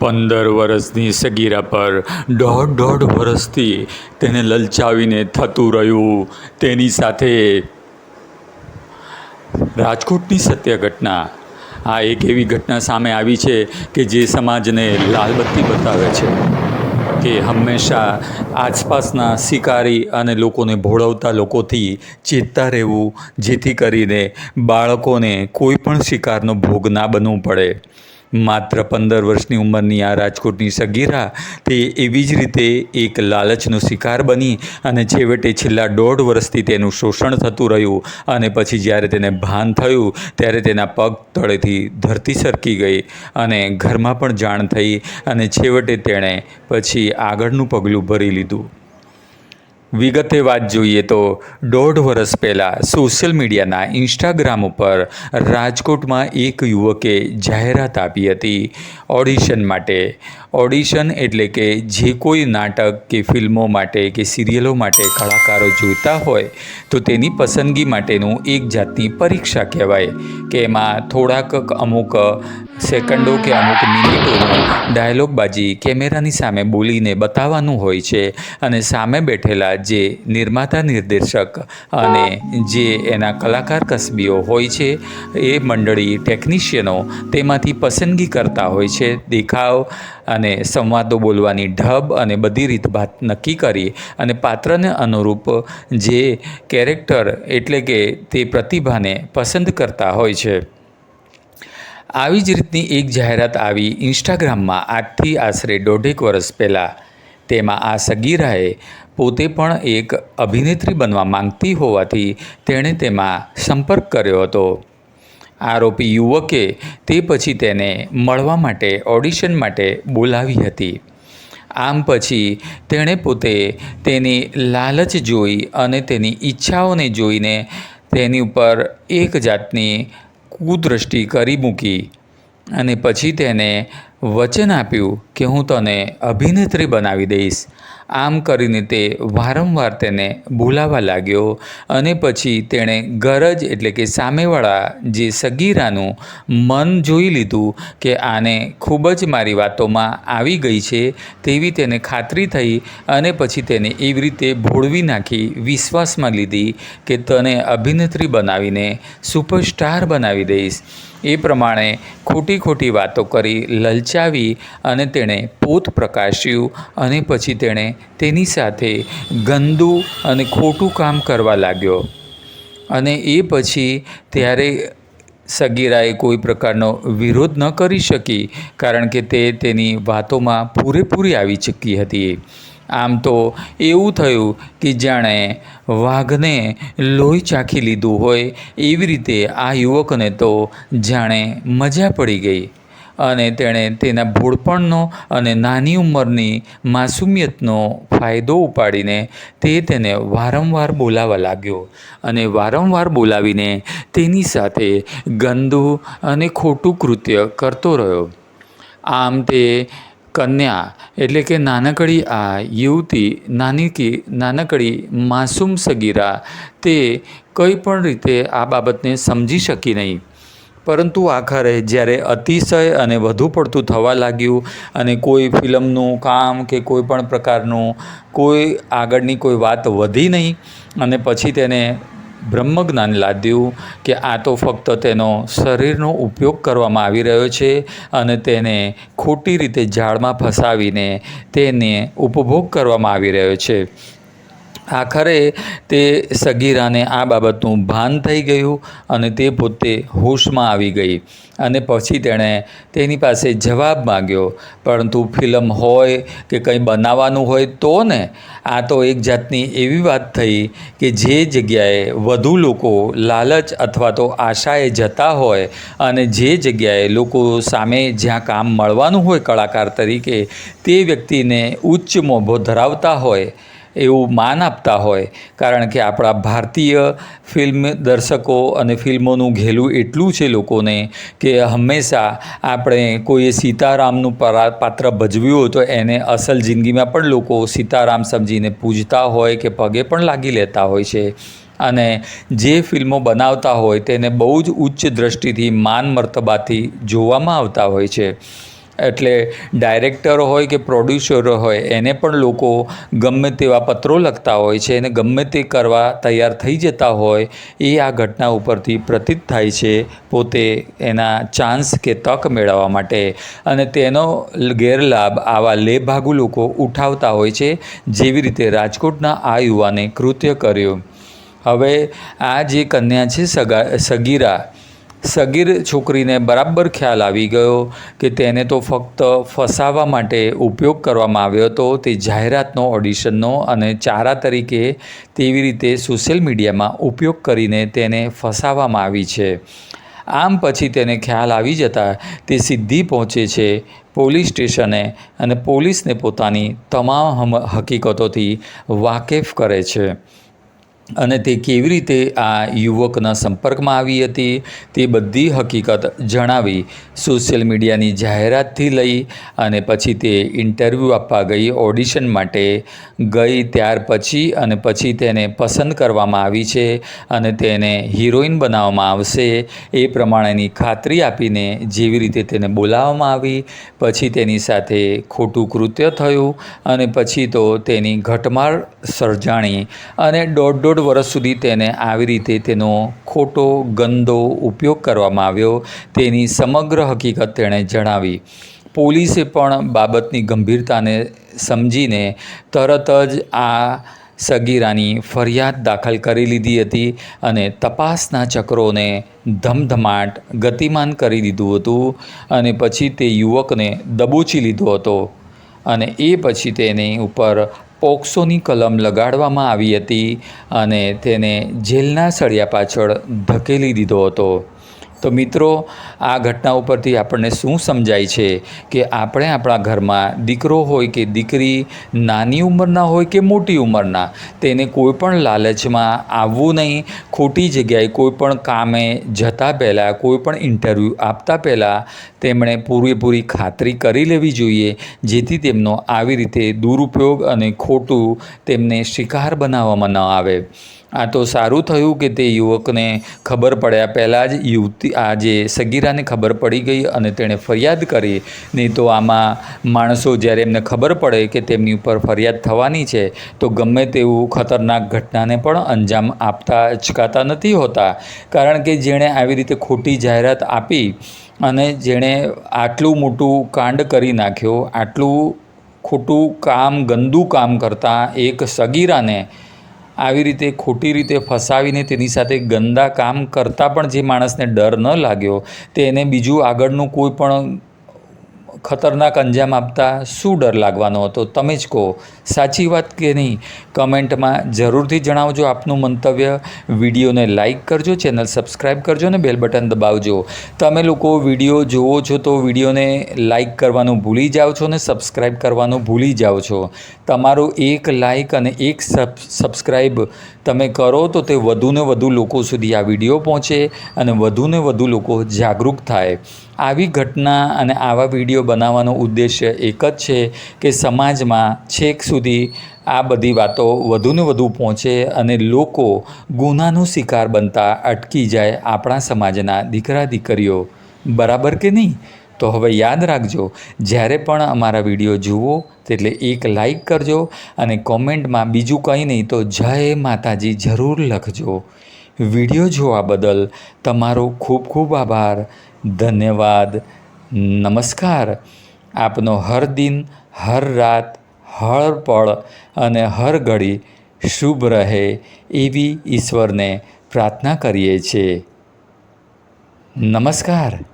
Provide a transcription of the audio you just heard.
પંદર વર્ષની સગીરા પર દોઢ દોઢ વર્ષથી તેને લલચાવીને થતું રહ્યું. તેની સાથે રાજકોટની સત્ય ઘટના આ એક એવી ઘટના સામે આવી છે કે જે સમાજને લાલબત્તી બતાવે છે કે હંમેશા આસપાસના શિકારી અને લોકોને ભોળવતા લોકોથી ચેતતા રહેવું, જેથી કરીને બાળકોને કોઈ પણ શિકારનો ભોગ ના બનવું પડે. માત્ર પંદર વર્ષની ઉંમરની આ રાજકોટની સગીરા તે એવી જ રીતે એક લાલચનો શિકાર બની અને છેવટે છેલ્લા દોઢ વર્ષથી તેનું શોષણ થતું રહ્યું અને પછી જ્યારે તેને ભાન થયું, ત્યારે તેના પગ તળેથી ધરતી સરકી ગઈ અને ઘરમાં પણ જાણ થઈ અને છેવટે તેણે પછી આગળનું પગલું ભરી લીધું. વિગતે વાત જોઈએ તો દોઢ વર્ષ પહેલાં સોશિયલ મીડિયાના ઇન્સ્ટાગ્રામ ઉપર રાજકોટમાં એક યુવકે જાહેરાત આપી હતી ઓડિશન માટે. ઓડિશન એટલે કે જે કોઈ નાટક કે ફિલ્મો માટે કે સિરિયલો માટે કલાકારો જોઈતા હોય, તો તેની પસંદગી માટેનું એક જાતની પરીક્ષા કહેવાય કે એમાં થોડાક અમુક સેકન્ડો કે અમુક મિનિટોનો ડાયલોગબાજી કેમેરાની સામે બોલીને બતાવવાનું હોય છે અને સામે બેઠેલા જે નિર્માતા નિર્દેશક અને જે એના કલાકાર કસબીઓ હોય છે, એ મંડળી ટેકનિશિયનો તેમાંથી પસંદગી કરતા હોય છે. દેખાવ અને સંવાદો બોલવાની ઢબ અને બધી રીતભાત નક્કી કરી અને પાત્રને અનુરૂપ જે કેરેક્ટર એટલે કે તે પ્રતિભાને પસંદ કરતા હોય છે. આવી જ રીતની એક જાહેરાત આવી ઇન્સ્ટાગ્રામમાં આજથી આશરે દોઢેક વર્ષ પહેલાં. તેમાં આ સગીરાએ પોતે પણ એક અભિનેત્રી બનવા માંગતી હોવાથી તેણે તેમાં સંપર્ક કર્યો હતો. આરોપી યુવકે તે પછી તેને મળવા માટે ઓડિશન માટે બોલાવી હતી. આમ પછી તેણે પોતે તેની લાલચ જોઈ અને તેની ઈચ્છાઓને જોઈને તેની ઉપર એક જાતની કુદૃષ્ટિ કરી મૂકી અને પછી તેને વચન આપ્યું કે હું તને અભિનેત્રી બનાવી દઈશ. આમ કરીને તે વારંવાર તેને ભૂલાવા લાગ્યો અને પછી તેણે ગરજ એટલે કે સામેવાળા જે સગીરાનું મન જોઈ લીધું કે આને ખૂબ જ મારી વાતોમાં આવી ગઈ છે તેવી તેને ખાતરી થઈ અને પછી તેને એવી રીતે ભોળવી નાખી વિશ્વાસમાં લીધી કે તને અભિનેત્રી બનાવીને સુપરસ્ટાર બનાવી દઈશ. એ પ્રમાણે ખોટી ખોટી વાતો કરી લલચાવી અને તેણે પોત પ્રકાશ્યું અને પછી તેણે તેની સાથે ગંદુ અને ખોટું કામ કરવા લાગ્યો. અને એ પછી ત્યારે સગીરાએ કોઈ પ્રકારનો વિરોધ ન કરી શકી, કારણ કે તે તેની વાતોમાં પૂરેપૂરી આવી ચૂકી હતી. આમ તો એવું થયું કે જાણે વાઘને લોહી ચાખી લીધું હોય એવી રીતે આ યુવકને તો જાણે મજા પડી ગઈ. અને તેણે તેના ભોળપણનો અને નાની ઉંમરની માસુમિયતનો ફાયદો ઉપાડીને તે તેને વારંવાર બોલાવા લાગ્યો અને વારંવાર બોલાવીને તેની સાથે ગંદુ અને ખોટું કૃત્ય કરતો રહ્યો. આમ તે કન્યા એટલે કે નાનકડી આ યુવતી, નાનીકી, નાનકડી માસૂમ સગીરા તે કંઈ પણ રીતે આ બાબતને સમજી શકી નહીં. પરંતુ આખરે જ્યારે અતિશય અને વધુ પડતું થવા લાગ્યું અને કોઈ ફિલ્મનું કામ કે કોઈ પણ પ્રકારનું કોઈ આગળની કોઈ વાત વધી નહીં અને પછી તેને બ્રહ્મજ્ઞાન લાદ્યું કે આ તો ફક્ત તેનો શરીરનો ઉપયોગ કરવામાં આવી રહ્યો છે અને તેને ખોટી રીતે ઝાડમાં ફસાવીને તેને ઉપભોગ કરવામાં આવી રહ્યો છે. આખરે તે સગીરાને આ બાબતનું ભાન થઈ ગયું અને તે પોતે હોશમાં આવી ગઈ. અને પછી તેણે તેની પાસે જવાબ માગ્યો, પરંતુ ફિલ્મ હોય કે કંઈ બનાવવાનું હોય તો ને? આ તો એક જાતની એવી વાત થઈ કે જે જગ્યાએ વધુ લોકો લાલચ અથવા તો આશાએ જતા હોય અને જે જગ્યાએ લોકો સામે જ્યાં કામ મળવાનું હોય કલાકાર તરીકે, તે વ્યક્તિને ઉચ્ચ મોભો ધરાવતા હોય. એવું માન આપતા હોય, કારણ કે આપણા ભારતીય ફિલ્મ દર્શકો અને ફિલ્મોનું ઘેલું એટલું છે લોકોને કે હંમેશા આપણે કોઈએ સીતારામનું પાત્ર ભજવ્યું હોય તો એને અસલ જિંદગીમાં પણ લોકો સીતારામ સમજીને પૂજતા હોય કે પગે પણ લાગી લેતા હોય છે. અને જે ફિલ્મો બનાવતા હોય તેને બહુ જ ઉચ્ચ દ્રષ્ટિથી માન મર્તબાથી જોવામાં આવતા હોય છે. એટલે ડાયરેક્ટર હોય કે પ્રોડ્યુસર હોય, એને પણ લોકો ગમે તેવા પત્રો લખતા હોય છે અને ગમે તે કરવા તૈયાર થઈ જતા હોય, એ આ ઘટના ઉપરથી પ્રતીત થાય છે પોતે એના ચાન્સ કે તક મેળવવા માટે. અને તેનો ગેરલાભ આવા લેભાગુ લોકો ઉઠાવતા હોય છે જેવી રીતે રાજકોટના આ યુવાને કૃત્ય કર્યું. હવે આ જે કન્યા છે સગા, સગીરા સગીર છોકરીને બરાબર ખ્યાલ આવી ગયો કે તેને તો ફક્ત ફસાવા માટે ઉપયોગ કરવામાં આવ્યો હતો. તે જાહેરાતનો ઓડિશનનો અને ચારા તરીકે તેવી રીતે સોશિયલ મીડિયામાં ઉપયોગ કરીને તેને ફસાવવામાં આવી છે. આમ પછી તેને ખ્યાલ આવી જતા તે સીધી પહોંચે છે પોલીસ સ્ટેશને અને પોલીસને પોતાની તમામ હકીકતોથી વાકેફ કરે છે. અને તે કેવી રીતે આ યુવકના સંપર્કમાં આવી હતી તે બધી હકીકત જણાવી સોશિયલ મીડિયાની જાહેરાતથી લઈ અને પછી તે ઇન્ટરવ્યૂ આપવા ગઈ ઓડિશન માટે ગઈ ત્યાર પછી અને પછી તેને પસંદ કરવામાં આવી છે અને તેને હિરોઈન બનાવવામાં આવશે એ પ્રમાણેની ખાતરી આપીને જેવી રીતે તેને બોલાવવામાં આવી, પછી તેની સાથે ખોટું કૃત્ય થયું અને પછી તો તેની ઘટમાર સર્જાણી અને દોઢ દોઢ વર્ષ સુધી તેને આવી રીતે તેનો ખોટો, ગંદો ઉપયોગ કરવામાં આવ્યો. તેની સમગ્ર હકીકત તેણે જણાવી. પોલીસે પણ બાબતની ગંભીરતાને સમજીને તરત જ આ સગીરાની ફરિયાદ દાખલ કરી લીધી હતી અને તપાસના ચક્રોને ધમધમાટ ગતિમાન કરી દીધું હતું અને પછી તે યુવકને દબોચી લીધો હતો અને એ પછી તેની ઉપર પોક્સોની કલમ લગાડવામાં આવી હતી અને તેને જેલના સળિયા પાછળ ધકેલી દીધો હતો. તો મિત્રો, આ ઘટના ઉપરથી આપણને શું સમજાય છે કે આપણે આપણા ઘરમાં દીકરો હોય કે દીકરી નાની ઉંમરના હોય કે મોટી ઉંમરના, તેને કોઈ પણ લાલચમાં આવવું નહીં. ખોટી જગ્યાએ કોઈ પણ કામે જતા પહેલાં, કોઈ પણ ઇન્ટરવ્યૂ આપતા પહેલાં તેમણે પૂરેપૂરી ખાતરી કરી લેવી જોઈએ, જેથી તેમનો આવી રીતે દુરુપયોગ અને ખોટું તેમને શિકાર બનાવવામાં ન આવે. આ તો સારું થયું કે તે યુવકને ખબર પડ્યા. પહેલાં જ યુવતી, આ જે સગીરાને ખબર પડી ગઈ અને તેણે ફરિયાદ કરી. નહીં તો આમાં માણસો જ્યારે એમને ખબર પડે કે તેમની ઉપર ફરિયાદ થવાની છે, તો ગમે તેવું ખતરનાક ઘટનાને પણ અંજામ આપતા, અચકાતા નથી હોતા. કારણ કે જેણે આવી રીતે ખોટી જાહેરાત આપી અને જેણે આટલું મોટું કાંડ કરી નાખ્યો, આટલું ખોટું કામ, ગંદુ કામ કરતાં એક સગીરાને આવી રીતે, ખોટી રીતે ફસાવીને તેની સાથે ગંદા કામ કરતાં પણ જે માણસને ડર ન લાગ્યો, તેને બીજું આગળનું કોઈ પણ ખતરનાક અંજામ આપતા શું ડર લાગવાનો હતો તમે જ કહો. સાચી વાત કે નહીં? કમેન્ટમાં જરૂરથી જણાવજો આપનું મંતવ્ય. વિડીયોને લાઇક કરજો, ચેનલ સબસ્ક્રાઈબ કરજો અને બેલ બટન દબાવજો. તમે લોકો વીડિયો જુઓ છો તો વિડીયોને લાઇક કરવાનું ભૂલી જાઓ છો અને સબસ્ક્રાઈબ કરવાનું ભૂલી જાઓ છો. તમારો એક લાઇક અને એક સબસ્ક્રાઈબ તમે કરો તો તે વધુને વધુ લોકો સુધી આ વીડિયો પહોંચે અને વધુને વધુ લોકો જાગૃત થાય. આવી ઘટના અને આવા વીડિયો બનાવવાનો ઉદ્દેશ્ય એક જ છે કે સમાજમાં છેક સુધી આ બધી વાતો વધુને વધુ પહોંચે અને લોકો ગુનાનો શિકાર બનતા અટકી જાય આપણા સમાજના દીકરા દીકરીઓ બરાબર કે નહીં? તો હવે યાદ રાખજો, જ્યારે પણ અમારા વીડિયો જુઓ એટલે એક લાઈક કરજો અને કોમેન્ટમાં બીજું કંઈ નહીં તો જય માતાજી જરૂર લખજો. વીડિયો જોવા બદલ તમારો ખૂબ ખૂબ આભાર. ધન્યવાદ. નમસ્કાર. આપનો હર દિન, હર રાત, હર પળ અને હર ઘડી શુભ રહે એવી ઈશ્વરને પ્રાર્થના કરીએ છીએ. નમસ્કાર.